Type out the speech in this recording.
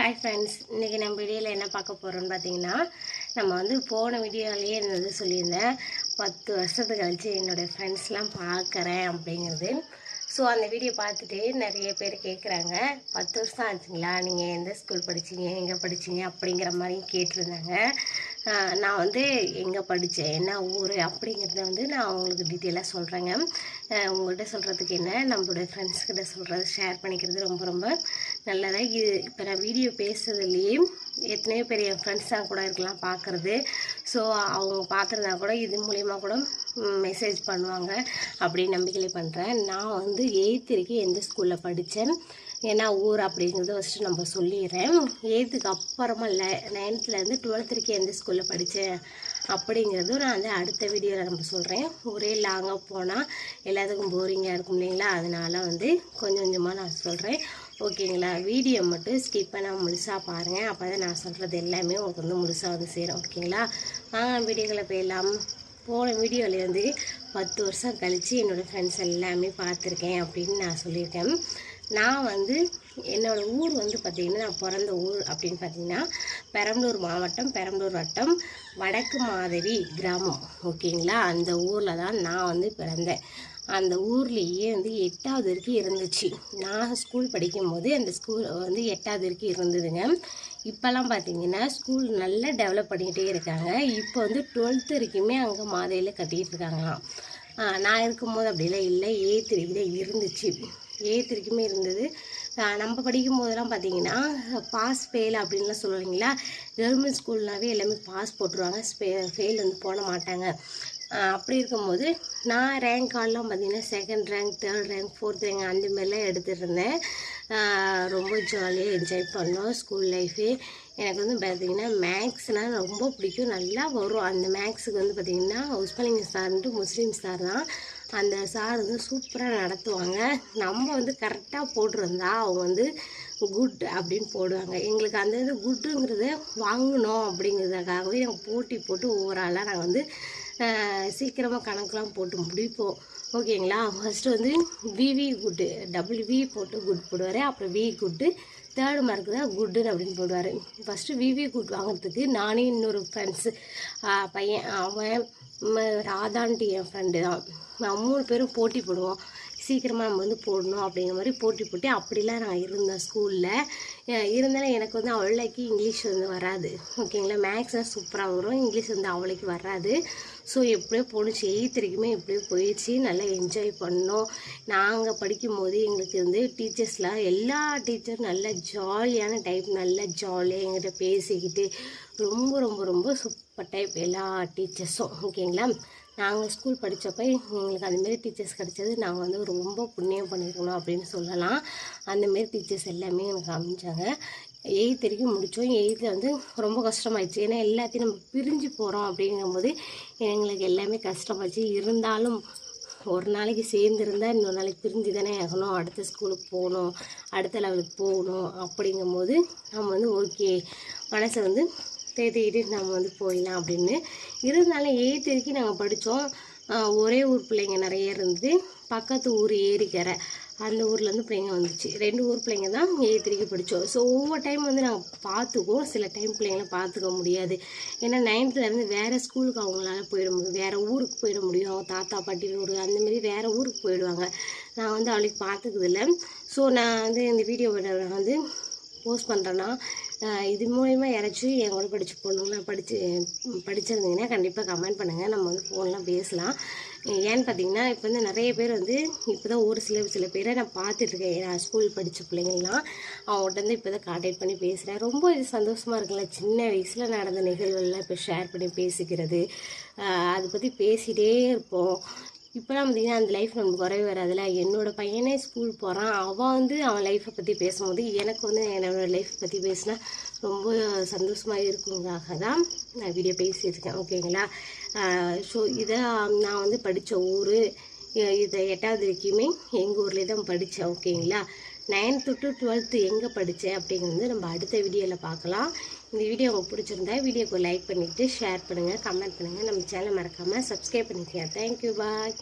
Hi friends இன்றைக்கி நம்ம வீடியோவில் என்ன பார்க்க போகிறோம்னு பார்த்தீங்கன்னா நம்ம வந்து போன வீடியோலேயே என்னது சொல்லியிருந்தேன். பத்து வருஷத்துக்கு கழிச்சு என்னோடய ஃப்ரெண்ட்ஸ்லாம் பார்க்குறேன் அப்படிங்கிறது. ஸோ அந்த வீடியோ பார்த்துட்டு நிறைய பேர் கேட்குறாங்க பத்து வருஷம் ஆச்சுங்களா? நீங்கள் எந்த ஸ்கூல் படிச்சீங்க? எங்கே படிச்சீங்க? அப்படிங்கிற மாதிரி கேட்டிருந்தாங்க. நான் வந்து எங்கே படித்தேன் என்ன ஊர் அப்படிங்கிறத வந்து நான் உங்களுக்கு டீட்டெயிலாக சொல்கிறேங்க உங்கள்கிட்ட சொல்கிறதுக்கு என்ன நம்மளுடைய ஃப்ரெண்ட்ஸ்கிட்ட சொல்கிறது ஷேர் பண்ணிக்கிறது ரொம்ப ரொம்ப நல்லதாக இது இப்போ நான் வீடியோ பேசுறதுலேயே எத்தனையோ பேர் என் ஃப்ரெண்ட்ஸாக கூட இருக்கலாம் பார்க்குறது ஸோ அவங்க பார்த்துருந்தா கூட இது மூலிமா கூட மெசேஜ் பண்ணுவாங்க அப்படின்னு நம்பிக்கையில் பண்ணுறேன் நான் வந்து எயித்து வரைக்கும் எந்த ஸ்கூலில் படித்தேன் ஏன்னா ஊர் அப்படிங்கிறத ஃபஸ்ட்டு நம்ம சொல்லிடுறேன். எயித்துக்கு அப்புறமா லை நைன்த்துலேருந்து டுவெல்த் வரைக்கும் எந்த ஸ்கூலில் படித்தேன் அப்படிங்கிறதும் நான் வந்து அடுத்த வீடியோவில் நம்ம சொல்கிறேன் ஒரே லாங்காக போனால் எல்லாத்துக்கும் போரிங்காக இருக்கும் இல்லைங்களா? அதனால் வந்து கொஞ்சம் கொஞ்சமாக நான் சொல்கிறேன் ஓகேங்களா வீடியோ மட்டும் ஸ்கிப் பண்ண முழுசாக பாருங்கள் அப்போ தான் நான் சொல்கிறது எல்லாமே உங்களுக்கு வந்து முழுசாக வந்து சேரும். ஓகேங்களா வாங்க வீடியோக்களை போயிடலாம். போன வீடியோவில் வந்து பத்து வருஷம் கழித்து என்னோடய ஃப்ரெண்ட்ஸ் எல்லாமே பார்த்துருக்கேன் அப்படின்னு நான் சொல்லியிருக்கேன். நான் வந்து என்னோடய ஊர் வந்து பார்த்திங்கன்னா நான் பிறந்த ஊர் அப்படின்னு பார்த்தீங்கன்னா பெரம்பலூர் மாவட்டம் பெரம்பலூர் வட்டம் வடக்கு மாதவி கிராமம். ஓகேங்களா? அந்த ஊரில் தான் நான் வந்து பிறந்தேன். அந்த ஊர்லேயே வந்து எட்டாவது வரைக்கும் இருந்துச்சு. நான் ஸ்கூல் படிக்கும்போது அந்த ஸ்கூல் வந்து எட்டாவது வரைக்கும் இருந்ததுங்க. இப்போல்லாம் பார்த்தீங்கன்னா ஸ்கூல் நல்லா டெவலப் பண்ணிக்கிட்டே இருக்காங்க. இப்போ வந்து டுவெல்த்து வரைக்குமே அங்கே மாதையில் கட்டிகிட்டு இருக்காங்களாம். நான் இருக்கும்போது அப்படிலாம் இல்லை. எயித்து வரைக்கும் தான் இருந்துச்சு. எயித்து வரைக்குமே இருந்தது. நம்ம படிக்கும் போதெல்லாம் பார்த்தீங்கன்னா பாஸ் ஃபெயில் அப்படின்லாம் சொல்லுவீங்களா கவர்மெண்ட் ஸ்கூல்னாவே எல்லாமே பாஸ் போட்டுருவாங்க. ஃபெயில் வந்து போட மாட்டாங்க. அப்படி இருக்கும்போது நான் ரேங்க் கார்டெலாம் பார்த்திங்கன்னா second rank third rank fourth rank அந்த மாதிரிலாம் எடுத்துருந்தேன். ரொம்ப ஜாலியாக என்ஜாய் பண்ணோம். ஸ்கூல் லைஃபு எனக்கு வந்து பார்த்திங்கன்னா மேக்ஸ்னால் ரொம்ப பிடிக்கும். நல்லா வரும். அந்த மேக்ஸுக்கு வந்து பார்த்திங்கன்னா உஸ்மலிங்க சார்ன்ட்டு முஸ்லீம் சார் தான். அந்த சார் வந்து சூப்பராக நடத்துவாங்க. நம்ம வந்து கரெக்டாக போட்டிருந்தா அவங்க வந்து குட் அப்படின்னு போடுவாங்க. எங்களுக்கு அந்த இது குட்டுங்கிறத வாங்கணும் அப்படிங்கிறதுக்காகவே நாங்கள் போட்டி போட்டு ஒவ்வொரு ஆளாக நாங்கள் வந்து சீக்கிரமாக கணக்கெலாம் போட்டு முடிப்போம். ஓகேங்களா ஃபஸ்ட்டு வந்து V V good double V போட்டு குட் போடுவார். அப்புறம் வி குட்டு தேர்டு மார்க்கு தான் குட்டுன்னு அப்படின்னு போடுவார். ஃபஸ்ட்டு விவி குட் வாங்குறதுக்கு நானே இன்னொரு ஃப்ரெண்ட்ஸு பையன் அவன் ராதான்ட்டு என் ஃப்ரெண்டு தான். நான் மூணு பேரும் போட்டி போடுவோம். சீக்கிரமாக நம்ம வந்து போடணும் அப்படிங்கிற மாதிரி போட்டி போட்டு அப்படிலாம் நான் இருந்தேன் ஸ்கூலில் இருந்தாலும் எனக்கு வந்து அவ்வளோக்கு இங்கிலீஷ் வந்து வராது. ஓகேங்களா மேக்ஸ் தான் சூப்பராக வரும். இங்கிலீஷ் வந்து அவ்வளோக்கு வராது. ஸோ எப்படியோ போணுச்சு. எயித் வரைக்குமே எப்படியோ போயிடுச்சு. நல்லா என்ஜாய் பண்ணோம். நாங்கள் படிக்கும்போது எங்களுக்கு வந்து டீச்சர்ஸ்லாம் எல்லா டீச்சரும் நல்ல ஜாலியான டைப் நல்லா ஜாலியாக எங்கிட்ட பேசிக்கிட்டு ரொம்ப ரொம்ப ரொம்ப சூப்பர் டைப் எல்லா டீச்சர்ஸும் ஓகேங்களா? நாங்கள் ஸ்கூல் படித்தப்ப எங்களுக்கு அந்தமாரி டீச்சர்ஸ் கிடச்சது நாங்கள் வந்து ரொம்ப புண்ணியம் பண்ணியிருக்கணும் அப்படின்னு சொல்லலாம். அந்தமாரி டீச்சர்ஸ் எல்லாமே எனக்கு அமைஞ்சாங்க எயித் வரைக்கும் முடித்தோம் எயித்தில் வந்து ரொம்ப கஷ்டமாயிடுச்சு. ஏன்னா எல்லாத்தையும் நம்ம பிரிஞ்சு போகிறோம் அப்படிங்கும்போது எங்களுக்கு எல்லாமே கஷ்டமாச்சு. இருந்தாலும் ஒரு நாளைக்கு சேர்ந்துருந்தா இன்னொரு நாளைக்கு பிரிஞ்சு தானே ஆகணும். அடுத்த ஸ்கூலுக்கு போகணும். அடுத்த லெவலுக்கு போகணும் அப்படிங்கும்போது நம்ம வந்து ஓகே மனசை வந்து சேர்த்துக்கிட்டு நம்ம வந்து போயிடலாம் அப்படின்னு. இருந்தாலும் எயித்து வரைக்கும் நாங்கள் படித்தோம் ஒரே ஊர் பிள்ளைங்க நிறைய இருந்தது. பக்கத்து ஊர் ஏரிக்கரை. அந்த ஊர்லேருந்து பிள்ளைங்க வந்துச்சு. ரெண்டு ஊர் பிள்ளைங்க தான் எயித் வரைக்கும் படித்தோம் ஸோ ஒவ்வொரு டைம் வந்து நாங்கள் பார்த்துக்குவோம். சில டைம் பிள்ளைங்கள பார்த்துக்க முடியாது. ஏன்னா நைன்த்துலேருந்து வேறு ஸ்கூலுக்கு அவங்களால போயிட முடியும். வேறு ஊருக்கு போயிட முடியும். அவங்க தாத்தா பாட்டி ஊர் அந்தமாரி வேறு ஊருக்கு போயிடுவாங்க. நான் வந்து அவளுக்கு பார்த்துக்குதில்ல ஸோ நான் வந்து இந்த வீடியோ வந்து போஸ்ட் பண்ணுறேன்னா இது மூலயமா யாராச்சும் என் கூட படித்த பொண்ணுங்களாம் படித்து படிச்சிருந்தீங்கன்னா கண்டிப்பாக கமெண்ட் பண்ணுங்கள் நம்ம வந்து ஃபோன்லாம் பேசலாம். ஏன்னு பார்த்தீங்கன்னா இப்போ வந்து நிறைய பேர் வந்து இப்போ தான் ஒரு சில சில பேரை நான் பார்த்துட்ருக்கேன் நான் ஸ்கூல் படித்த பிள்ளைங்கள்லாம் அவங்கள்ட்ட வந்து இப்போ தான் கான்டாக்ட் பண்ணி பேசுகிறேன் ரொம்ப இது சந்தோஷமாக இருக்குல்ல. சின்ன வயசில் நடந்த நிகழ்வுகள்லாம் இப்போ ஷேர் பண்ணி பேசிக்கிறது. அதை பற்றி பேசிகிட்டே இருப்போம். இப்போலாம் பார்த்தீங்கன்னா அந்த லைஃப் நமக்கு குறைய வராதுல என்னோட பையனே ஸ்கூல் போகிறான் அவன் வந்து அவன் லைஃப்பை பற்றி பேசும்போது எனக்கு வந்து என்னோடய லைஃப் பற்றி பேசினா ரொம்ப சந்தோஷமாக இருக்குங்காக தான் நான் வீடியோ பேசியிருக்கேன். ஓகேங்களா ஸோ இதை நான் வந்து படித்த ஊர் இதை எட்டாவது வரைக்குமே எங்கள் ஊர்லேயே தான் படித்தேன் ஓகேங்களா நைன்த்து டு டுவெல்த்து எங்கே படித்தேன் அப்படிங்கிறது நம்ம அடுத்த வீடியோவில் பார்க்கலாம். இந்த வீடியோ உங்களுக்கு பிடிச்சிருந்தா வீடியோக்கு லைக் பண்ணிவிட்டு ஷேர் பண்ணுங்கள் கமெண்ட் பண்ணுங்கள் நம்ம சேனல் மறக்காமல் சப்ஸ்கிரைப் பண்ணிக்கலாம் தேங்க்யூ பாய்